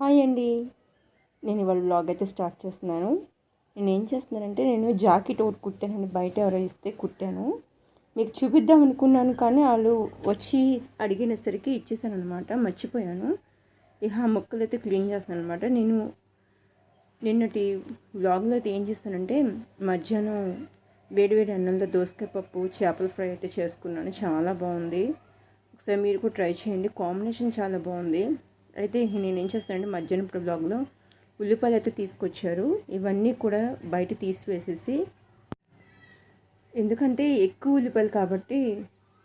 Hi అండి. నేను ఇవాళ బ్లాగ్ అయితే స్టార్ట్ చేస్తున్నాను. నేను ఏం చేస్తున్నానంటే నేను జాకెట్ ఒకటి కుట్టానండి. బయట ఎవరో ఇస్తే కుట్టాను. మీకు చూపిద్దాం అనుకున్నాను కానీ వాళ్ళు వచ్చి అడిగినసరికి ఇచ్చేసాను అనమాట మర్చిపోయాను. ఇక ఆ మొక్కలు అయితే క్లీన్ చేస్తాను అనమాట నేను నిన్నటి వ్లాగ్లో అయితే ఏం చేస్తానంటే మధ్యాహ్నం వేడివేడి అన్నంలో దోసకాయ పప్పు చేపల ఫ్రై అయితే చేసుకున్నాను. చాలా బాగుంది. ఒకసారి మీరు కూడా ట్రై చేయండి. కాంబినేషన్ చాలా బాగుంది. అయితే నేను ఏం చేస్తానంటే మధ్యాహ్నం ఇప్పుడు బ్లాగ్లో ఉల్లిపాయలు అయితే తీసుకొచ్చారు. ఇవన్నీ కూడా బయట తీసివేసేసి ఎందుకంటే ఎక్కువ ఉల్లిపాయలు కాబట్టి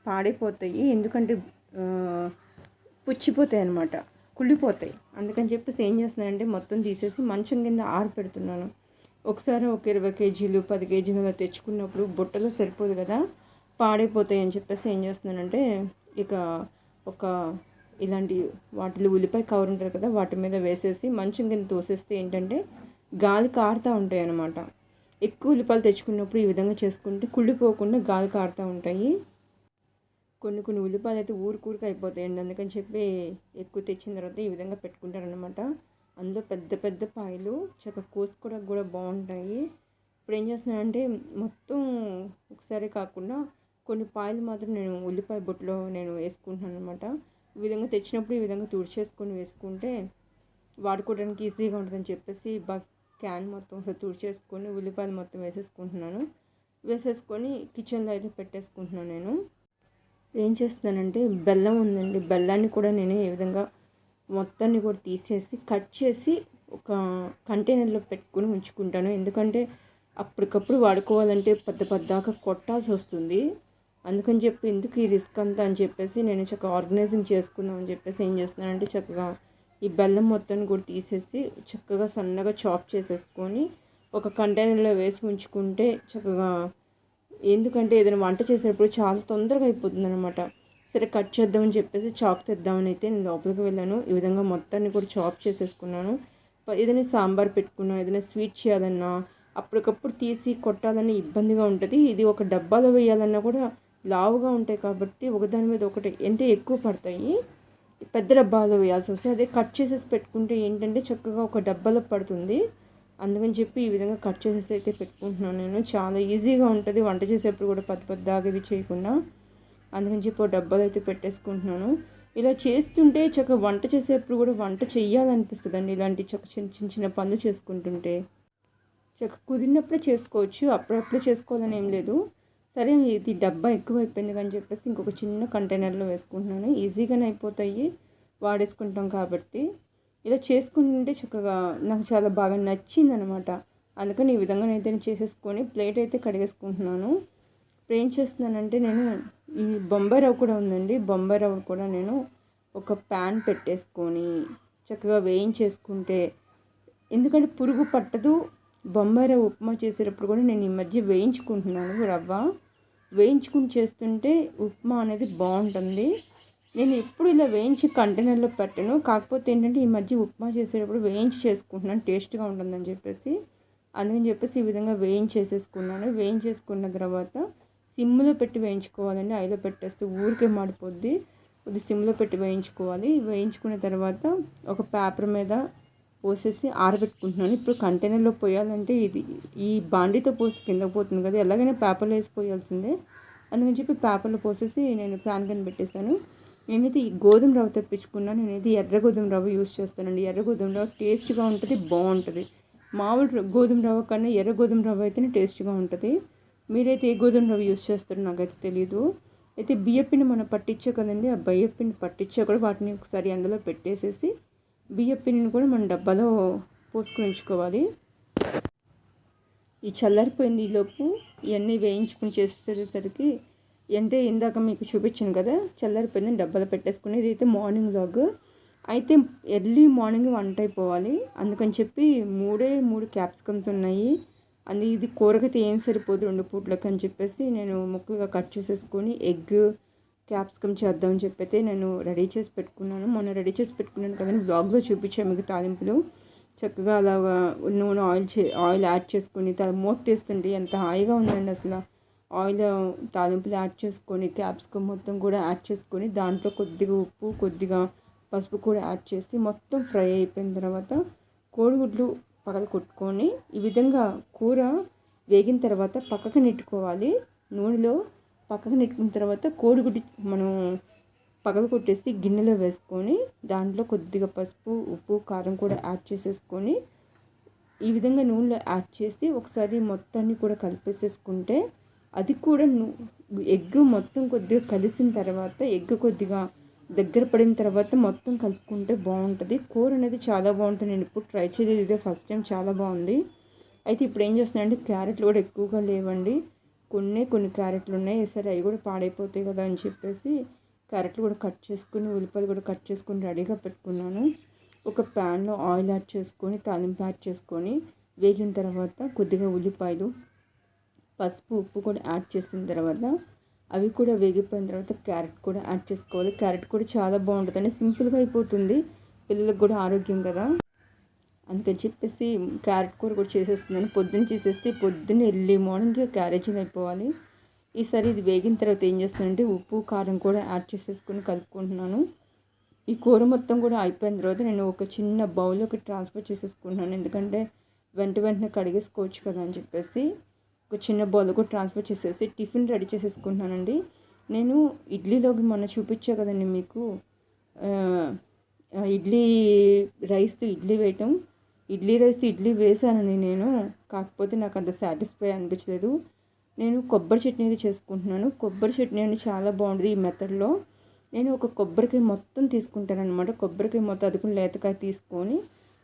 పాడైపోతాయి. ఎందుకంటే పుచ్చిపోతాయి అన్నమాట కుళ్ళిపోతాయి. అందుకని చెప్పేసి ఏం చేస్తున్నానంటే మొత్తం తీసేసి మంచం కింద ఆరపెడుతున్నాను ఒకసారి ఒక ఇరవై కేజీలు పది కేజీలు అలా తెచ్చుకున్నప్పుడు బుట్టలో సరిపోదు కదా పాడైపోతాయి అని చెప్పేసి ఏం చేస్తున్నానంటే ఇక ఒక ఇలాంటి వాటిలో ఉల్లిపాయ కవర్ ఉంటుంది కదా వాటి మీద వేసేసి మంచం కింద తోసేస్తే ఏంటంటే గాలి కారుతూ ఉంటాయి అన్నమాట. ఎక్కువ ఉల్లిపాయలు తెచ్చుకున్నప్పుడు ఈ విధంగా చేసుకుంటే కుళ్ళిపోకుండా గాలి కారుతూ ఉంటాయి. కొన్ని కొన్ని ఉల్లిపాయలు అయితే ఊరుకూరుకు అయిపోతాయండి. అందుకని చెప్పి ఎక్కువ తెచ్చిన తర్వాత ఈ విధంగా పెట్టుకుంటారనమాట అందులో పెద్ద పెద్ద పాయలు చక్కగా కోసుకోవడానికి కూడా బాగుంటాయి. ఇప్పుడు ఏం చేస్తున్నానంటే మొత్తం ఒకసారి కాకుండా కొన్ని పాయలు మాత్రం నేను ఉల్లిపాయ బొట్టులో నేను వేసుకుంటున్నాను అనమాట ఈ విధంగా తెచ్చినప్పుడు ఈ విధంగా తుడిచేసుకొని వేసుకుంటే వాడుకోవడానికి ఈజీగా ఉంటుందని చెప్పేసి బాగా క్యాన్ మొత్తం ఒకసారి తుడిచేసుకొని ఉల్లిపాయలు మొత్తం వేసేసుకుంటున్నాను. వేసేసుకొని కిచెన్లో అయితే పెట్టేసుకుంటున్నాను నేను. ఏం చేస్తున్నానంటే బెల్లం ఉందండి. బెల్లాన్ని కూడా నేను ఏ విధంగా మొత్తాన్ని కూడా తీసేసి కట్ చేసి ఒక కంటైనర్లో పెట్టుకుని ఉంచుకుంటాను. ఎందుకంటే అప్పటికప్పుడు వాడుకోవాలంటే పెద్ద పెద్దగా కొట్టాల్సి వస్తుంది. అందుకని చెప్పి ఎందుకు ఈ రిస్క్ అంతా అని చెప్పేసి నేను చక్కగా ఆర్గనైజింగ్ చేసుకుందాం అని చెప్పేసి ఏం చేస్తున్నానంటే చక్కగా ఈ బెల్లం మొత్తాన్ని కూడా తీసేసి చక్కగా సన్నగా చాప్ చేసేసుకొని ఒక కంటైనర్లో వేసి ఉంచుకుంటే చక్కగా ఎందుకంటే ఏదైనా వంట చేసేటప్పుడు చాలా తొందరగా అయిపోతుంది అనమాట సరే కట్ చేద్దామని చెప్పేసి చాక్ తెద్దామని అయితే నేను లోపలికి వెళ్ళాను. ఈ విధంగా మొత్తాన్ని కూడా చాప్ చేసేసుకున్నాను. ఏదైనా సాంబార్ పెట్టుకున్నా ఏదైనా స్వీట్ చేయాలన్నా అప్పటికప్పుడు తీసి కొట్టాలని ఇబ్బందిగా ఉంటుంది. ఇది ఒక డబ్బాలో వేయాలన్నా కూడా లావుగా ఉంటాయి కాబట్టి ఒకదాని మీద ఒకటి అంటే ఎక్కువ పడతాయి. పెద్ద డబ్బాలో వేయాల్సి వస్తుంది అదే కట్ చేసేసి పెట్టుకుంటే ఏంటంటే చక్కగా ఒక డబ్బాలో పడుతుంది. అందుకని చెప్పి ఈ విధంగా కట్ చేసేసి అయితే పెట్టుకుంటున్నాను నేను. చాలా ఈజీగా ఉంటుంది. వంట చేసేప్పుడు కూడా పెద్ద పెద్ద ఇది చేయకుండా. అందుకని చెప్పి ఒక డబ్బాలో అయితే పెట్టేసుకుంటున్నాను. ఇలా చేస్తుంటే చక్కగా వంట చేసేప్పుడు కూడా వంట చేయాలనిపిస్తుందండి అండి ఇలాంటి చక్క చిన్న చిన్న చిన్న పనులు చేసుకుంటుంటే. చక్క కుదిరినప్పుడే చేసుకోవచ్చు. అప్పుడప్పుడే చేసుకోవాలని ఏం లేదు. సరే ఇది డబ్బా ఎక్కువ అయిపోయింది కానీ చెప్పేసి ఇంకొక చిన్న కంటైనర్లో వేసుకుంటున్నాను. ఈజీగానే అయిపోతాయి. వాడేసుకుంటాం కాబట్టి. ఇలా చేసుకుంటుంటే చక్కగా నాకు చాలా బాగా నచ్చింది అనమాట అందుకని ఈ విధంగా అయితే నేను చేసేసుకొని ప్లేట్ అయితే కడిగేసుకుంటున్నాను. ఇప్పుడు ఏం చేస్తున్నానంటే నేను ఈ బొంబాయి రవ్వ కూడా ఉందండి. బొంబాయి రవ్వ కూడా నేను ఒక ప్యాన్ పెట్టేసుకొని చక్కగా వేయించేసుకుంటే ఎందుకంటే పురుగు పట్టదు బొంబాయి రవ్వ ఉప్మా చేసేటప్పుడు కూడా నేను ఈ మధ్య వేయించుకుంటున్నాను రవ్వ. వేయించుకుని చేస్తుంటే ఉప్మా అనేది బాగుంటుంది. నేను ఎప్పుడు ఇలా వేయించి కంటైనర్లో పెట్టాను. కాకపోతే ఏంటంటే ఈ మధ్య ఉప్మా చేసేటప్పుడు వేయించి చేసుకుంటున్నాను. టేస్ట్గా ఉంటుందని చెప్పేసి. అందుకని చెప్పేసి ఈ విధంగా వేయించేసేసుకున్నాను. వేయించేసుకున్న తర్వాత సిమ్లో పెట్టి వేయించుకోవాలండి. ఐలో పెట్టేస్తే ఊరికే మాడిపోద్ది. కొద్ది సిమ్లో పెట్టి వేయించుకోవాలి. వేయించుకున్న తర్వాత ఒక పేపర్ మీద పోసేసి ఆరబెట్టుకుంటున్నాను. ఇప్పుడు కంటైనర్లో పోయాలంటే ఇది ఈ బాండీతో పోసి కింద పోతుంది కదా. ఎలాగైనా పేపర్లో వేసి పోయాల్సిందే. అందుకని చెప్పి పేపర్లో పోసేసి నేను ప్యాన్ కింద పెట్టేశాను. నేనైతే ఈ గోధుమ రవ్వ తెప్పించుకున్నాను. నేనైతే ఎర్ర గోధుమ రవ్వ యూస్ చేస్తానండి. ఎర్ర గోధుమ రవ్వ టేస్ట్గా ఉంటుంది బాగుంటుంది. మామూలు గోధుమ రవ్వ కన్నా ఎర్ర గోధుమ రవ్వ అయితేనే టేస్ట్గా ఉంటుంది. మీరైతే ఏ గోధుమ రవ్వ యూస్ చేస్తారో నాకైతే తెలియదు అయితే బియ్యపిండి మనం పట్టించే కదండి. ఆ బియ్యపిండి పట్టించే కూడా వాటిని ఒకసారి ఎండలో పెట్టేసేసి బియ్యపిండిని కూడా మనం డబ్బాలో పోసుకొని ఉంచుకోవాలి. ఈ చల్లారిపోయింది ఈలోపు ఇవన్నీ వేయించుకుని చేసేసరికి అంటే ఇందాక మీకు చూపించాను కదా చల్లారిపోయింది డబ్బాలో పెట్టేసుకుని ఇదైతే మార్నింగ్ లాగ్ అయితే ఎర్లీ మార్నింగ్ వంట అయిపోవాలి. అందుకని చెప్పి మూడే మూడు క్యాప్సికమ్స్ ఉన్నాయి. అందు ఇది కూరకైతే ఏం సరిపోదు రెండు పూట్లకి అని చెప్పేసి నేను ముక్కగా కట్ చేసేసుకొని ఎగ్ క్యాప్సికమ్ చేద్దామని చెప్పైతే నేను రెడీ చేసి పెట్టుకున్నాను. మొన్న రెడీ చేసి పెట్టుకున్నాను కదండి బ్లాగ్లో చూపించాను మీకు తాలింపులు. చక్కగా అలాగా నూనె ఆయిల్ చే ఆయిల్ యాడ్ చేసుకొని మూత తీస్తుంటే ఎంత హాయిగా ఉందండి అసలు. ఆయిల్ తాలింపులు యాడ్ చేసుకొని క్యాప్సికమ్ మొత్తం కూడా యాడ్ చేసుకొని దాంట్లో కొద్దిగా ఉప్పు కొద్దిగా పసుపు కూడా యాడ్ చేసి మొత్తం ఫ్రై అయిపోయిన తర్వాత కోడిగుడ్లు పగల కొట్టుకొని ఈ విధంగా కూర వేగిన తర్వాత పక్కకు నెట్టుకోవాలి. నూనెలో పక్కకు నెట్టుకున్న తర్వాత కోడిగుడ్డు మనం పక్కకు కొట్టేసి గిన్నెలో వేసుకొని దాంట్లో కొద్దిగా పసుపు ఉప్పు కారం కూడా యాడ్ చేసేసుకొని ఈ విధంగా నూనెలో యాడ్ చేసి ఒకసారి మొత్తాన్ని కూడా కలిపేసేసుకుంటే అది కూడా ఎగ్ మొత్తం కొద్దిగా కలిసిన తర్వాత ఎగ్ కొద్దిగా దగ్గర పడిన తర్వాత మొత్తం కలుపుకుంటే బాగుంటుంది. కూర అనేది చాలా బాగుంటుంది. నేను ఇప్పుడు ట్రై చేయలేదు. ఇదే ఫస్ట్ టైం చాలా బాగుంది. అయితే ఇప్పుడు ఏం చేస్తున్నానంటే క్యారెట్లు కూడా ఎక్కువగా లేవండి. కొన్ని కొన్ని క్యారెట్లు ఉన్నాయి. సరే అవి కూడా పాడైపోతాయి కదా అని చెప్పేసి క్యారెట్లు కూడా కట్ చేసుకుని ఉల్లిపాయలు కూడా కట్ చేసుకుని రెడీగా పెట్టుకున్నాను. ఒక ప్యాన్లో ఆయిల్ యాడ్ చేసుకొని తాలింపు యాడ్ చేసుకొని వేగిన తర్వాత కొద్దిగా ఉల్లిపాయలు పసుపు ఉప్పు కూడా యాడ్ చేసిన తర్వాత అవి కూడా వేగిపోయిన తర్వాత క్యారెట్ కూడా యాడ్ చేసుకోవాలి. క్యారెట్ కూడా చాలా బాగుంటుంది. అంటే సింపుల్గా అయిపోతుంది. పిల్లలకు కూడా ఆరోగ్యం కదా. అందుకని చెప్పేసి క్యారెట్ కూర కూడా చేసేస్తున్నాను. పొద్దున్న చేసేస్తే పొద్దున్న ఎర్లీ మార్నింగ్ క్యారేజీలు అయిపోవాలి ఈసారి ఇది వేగిన తర్వాత ఏం చేస్తున్నానంటే ఉప్పు కారం కూడా యాడ్ చేసేసుకొని కలుపుకుంటున్నాను. ఈ కూర మొత్తం కూడా అయిపోయిన తర్వాత నేను ఒక చిన్న బౌల్లోకి ట్రాన్స్ఫర్ చేసేసుకుంటున్నాను. ఎందుకంటే వెంట వెంటనే కడిగేసుకోవచ్చు కదా అని చెప్పేసి ఒక చిన్న బౌల్కి ట్రాన్స్ఫర్ చేసేసి టిఫిన్ రెడీ చేసేసుకుంటున్నానండి. నేను ఇడ్లీలోకి మొన్న చూపించా కదండి మీకు. ఇడ్లీ రైస్తో ఇడ్లీ వేయటం. ఇడ్లీ రైస్తో ఇడ్లీ వేసానని నేను. కాకపోతే నాకు అంత సాటిస్ఫై అనిపించలేదు. నేను కొబ్బరి చట్నీ అయితే చేసుకుంటున్నాను. కొబ్బరి చట్నీ అనేది చాలా బాగుంటుంది ఈ మెథడ్లో. నేను ఒక కొబ్బరికాయ మొత్తం తీసుకుంటాను అనమాట కొబ్బరికాయ మొత్తం అది కూడా లేతకాయ తీసుకొని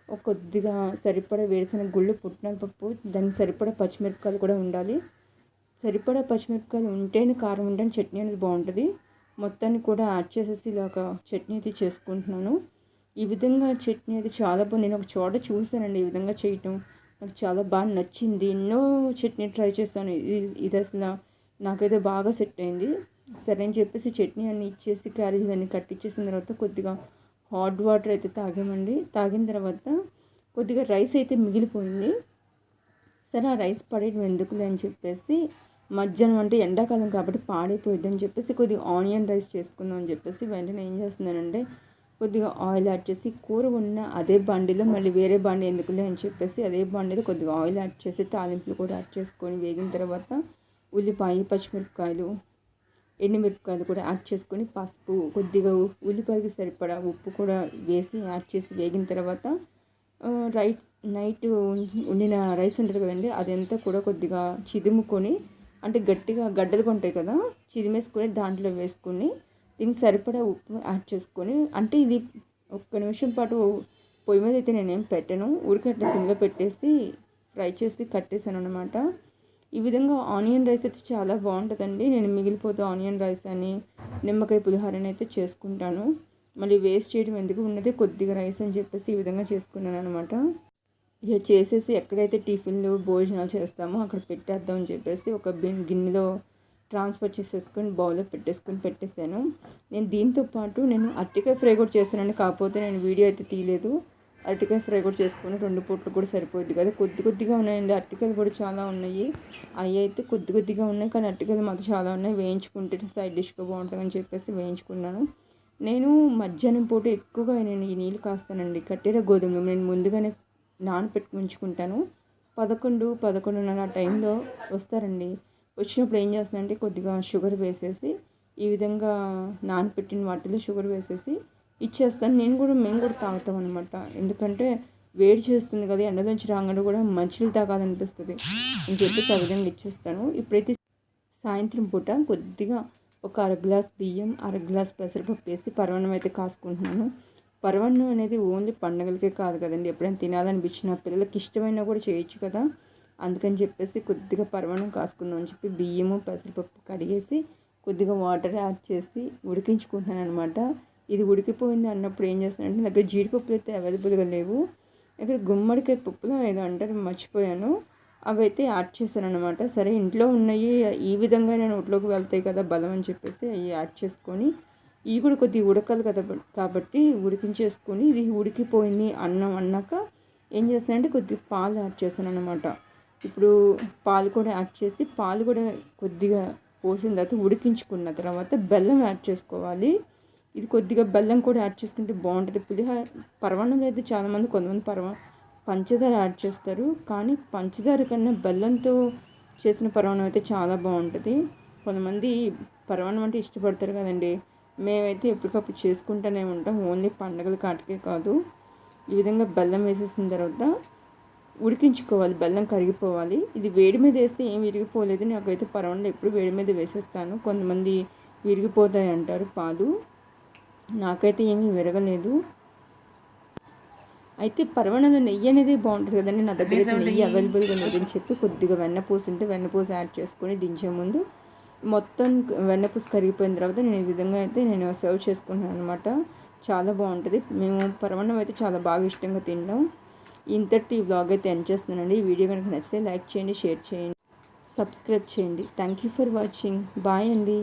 ఒక కొద్దిగా సరిపడా వేరుశనగ గుళ్ళు పుట్టిన పప్పు దానికి సరిపడా పచ్చిమిరపకాయలు కూడా ఉండాలి. సరిపడా పచ్చిమిరపకాయలు ఉంటేనే కారం ఉంటేనే చట్నీ అనేది బాగుంటుంది. మొత్తాన్ని కూడా యాడ్ చేసేసి ఇలాగ చట్నీ అయితే చేసుకుంటున్నాను. ఈ విధంగా చట్నీ అయితే చాలా బాగుంది. నేను ఒక చోట చూసానండి ఈ విధంగా చేయటం. నాకు చాలా బాగా నచ్చింది. ఎన్నో చట్నీ ట్రై చేస్తాను ఇది ఇది అసలు నాకైతే బాగా సెట్ అయింది. సరే అని చెప్పేసి చట్నీ అన్ని ఇచ్చేసి క్యారేజ్ అన్ని కట్టించేసిన తర్వాత కొద్దిగా హాట్ వాటర్ అయితే తాగామండి. తాగిన తర్వాత కొద్దిగా రైస్ అయితే మిగిలిపోయింది. సరే ఆ రైస్ పడేయడం ఎందుకులే అని చెప్పేసి మధ్యాహ్నం అంటే ఎండాకాలం కాబట్టి పాడైపోయింది అని చెప్పేసి కొద్దిగా ఆనియన్ రైస్ చేసుకుందాం అని చెప్పేసి వెంటనే ఏం చేస్తున్నానంటే కొద్దిగా ఆయిల్ యాడ్ చేసి కూర ఉన్న అదే బండిలో మళ్ళీ వేరే బండి ఎందుకులే అని చెప్పేసి అదే బండిలో కొద్దిగా ఆయిల్ యాడ్ చేసి తాలింపులు కూడా యాడ్ చేసుకొని వేగిన తర్వాత ఉల్లిపాయ పచ్చిమిరపకాయలు ఎండుమిరపకాయలు కూడా యాడ్ చేసుకొని పసుపు కొద్దిగా ఉల్లిపాయకి సరిపడా ఉప్పు కూడా వేసి యాడ్ చేసి వేగిన తర్వాత రైట్ నైట్ ఉండిన రైస్ ఉంటుంది కదండి అదంతా కూడా కొద్దిగా చిదుముకొని అంటే గట్టిగా గడ్డలు కొంటాయి కదా చిదిమేసుకొని దాంట్లో వేసుకొని దీనికి సరిపడా ఉప్పు యాడ్ చేసుకొని అంటే ఇది ఒక్క నిమిషం పాటు పొయ్యి మీద అయితే నేనేం పెట్టను. ఊరికే సిమ్లో పెట్టేసి ఫ్రై చేసి కట్టేసాను అనమాట ఈ విధంగా ఆనియన్ రైస్ అయితే చాలా బాగుంటుందండి. నేను మిగిలిపోతే ఆనియన్ రైస్ అని నిమ్మకాయ పులిహోరని అయితే చేసుకుంటాను. మళ్ళీ వేస్ట్ చేయడం ఎందుకు ఉన్నది కొద్దిగా రైస్ అని చెప్పేసి ఈ విధంగా చేసుకున్నాను అనమాట ఇక చేసేసి ఎక్కడైతే టిఫిన్లు భోజనాలు చేస్తామో అక్కడ పెట్టేద్దాం అని చెప్పేసి ఒక బిన్ గిన్నెలో ట్రాన్స్ఫర్ చేసేసుకొని బౌల్లో పెట్టేసుకొని పెట్టేశాను. నేను దీంతో పాటు నేను అరటికాయ ఫ్రై కూడా చేశానండి. కాకపోతే నేను వీడియో అయితే తీయలేదు. అరటికాయ ఫ్రై కూడా చేసుకుని రెండు పూట్లు కూడా సరిపోద్ది కదా. కొద్ది కొద్దిగా ఉన్నాయండి. అరటికాయలు కూడా చాలా ఉన్నాయి. అవి అయితే కొద్ది కొద్దిగా ఉన్నాయి. కానీ అరటికాయలు మాత్రం చాలా ఉన్నాయి. వేయించుకుంటే సైడ్ డిష్గా బాగుంటుందని చెప్పేసి వేయించుకున్నాను. నేను మధ్యాహ్నం పూట ఎక్కువగా నేను ఈ నీళ్ళు కాస్తానండి. కట్టెర గోధుమలు నేను ముందుగానే నానపెట్టి ఉంచుకుంటాను. పదకొండు పదకొండున్నర టైంలో వస్తారండి. వచ్చినప్పుడు ఏం చేస్తానంటే కొద్దిగా షుగర్ వేసేసి ఈ విధంగా నానపెట్టిన వాటిలో షుగర్ వేసేసి ఇచ్చేస్తాను. నేను కూడా మేము కూడా తాగుతాం అనమాట ఎందుకంటే వేడి చేస్తుంది కదా ఎండ నుంచి రాగానే కూడా మంచిలు తాగాలనిపిస్తుంది. అని చెప్పేసి ఆ విధంగా ఇచ్చేస్తాను. ఇప్పుడైతే సాయంత్రం పూట కొద్దిగా ఒక అర గ్లాస్ బియ్యం అర గ్లాస్ పెసరపప్పు వేసి పరవన్నం అయితే కాసుకుంటున్నాను. పరవన్నం అనేది ఓన్లీ పండగలకే కాదు కదండి. ఎప్పుడైనా తినాలనిపించిన పిల్లలకి ఇష్టమైనా కూడా చేయొచ్చు కదా. అందుకని చెప్పేసి కొద్దిగా పరమాణం కాసుకుందాం అని చెప్పి బియ్యము పెసరపప్పు కడిగేసి కొద్దిగా వాటర్ యాడ్ చేసి ఉడికించుకుంటున్నాను అనమాట ఇది ఉడికిపోయింది అన్నప్పుడు ఏం చేస్తానంటే దగ్గర జీడిపప్పులు అయితే అవైలబుల్గా లేవు. ఇక్కడ గుమ్మడికాయ పప్పులు ఏదో అంటారు మర్చిపోయాను. అవి అయితే యాడ్ చేశాను అనమాట సరే ఇంట్లో ఉన్నాయి ఈ విధంగా నేను ఒట్లోకి వెళ్తాయి కదా బలం అని చెప్పేసి అవి యాడ్ చేసుకొని ఇవి కూడా కొద్దిగా ఉడకాలి కదా కాబట్టి ఉడికించేసుకొని ఇది ఉడికిపోయింది అన్నం అన్నాక ఏం చేస్తానంటే కొద్దిగా పాలు యాడ్ చేశాను అనమాట ఇప్పుడు పాలు కూడా యాడ్ చేసి పాలు కూడా కొద్దిగా పోసిన తర్వాత ఉడికించుకున్న తర్వాత బెల్లం యాడ్ చేసుకోవాలి. ఇది కొద్దిగా బెల్లం కూడా యాడ్ చేసుకుంటే బాగుంటుంది. పులిహోర పరమాన్నంలో అయితే చాలామంది కొంతమంది పర్వ పంచదార యాడ్ చేస్తారు. కానీ పంచదార కన్నా బెల్లంతో చేసిన పరమాన్నం అయితే చాలా బాగుంటుంది. కొంతమంది పరమాన్నం అంటే ఇష్టపడతారు కదండి. మేమైతే ఎప్పటికప్పుడు చేసుకుంటూనే ఉంటాం. ఓన్లీ పండగల కాటికే కాదు. ఈ విధంగా బెల్లం వేసేసిన తర్వాత ఉడికించుకోవాలి బెల్లం కరిగిపోవాలి. ఇది వేడి మీద వేస్తే ఏం విరిగిపోలేదు. నాకైతే పరవంలో ఎప్పుడు వేడి మీద వేసేస్తాను. కొంతమంది విరిగిపోతాయి అంటారు పాలు. నాకైతే ఏమీ విరగలేదు. అయితే పరవణంలో నెయ్యి అనేది బాగుంటుంది కదండి. నా దగ్గర నెయ్యి అవైలబుల్గా లేదని చెప్పి కొద్దిగా వెన్నపూస ఉంటే వెన్నపూస యాడ్ చేసుకొని దించే ముందు మొత్తం వెన్నపూస కరిగిపోయిన తర్వాత నేను ఈ విధంగా అయితే నేను సర్వ్ చేసుకుంటాను అనమాట చాలా బాగుంటుంది. మేము పరవన్నం అయితే చాలా బాగా ఇష్టంగా తింటాం. ఇంతటి వ్లాగ్ అయితే ఎండ్ చేస్తున్నానండి. ఈ వీడియో కనుక నచ్చితే లైక్ చేయండి షేర్ చేయండి సబ్స్క్రైబ్ చేయండి. Thank you for watching bye అండి.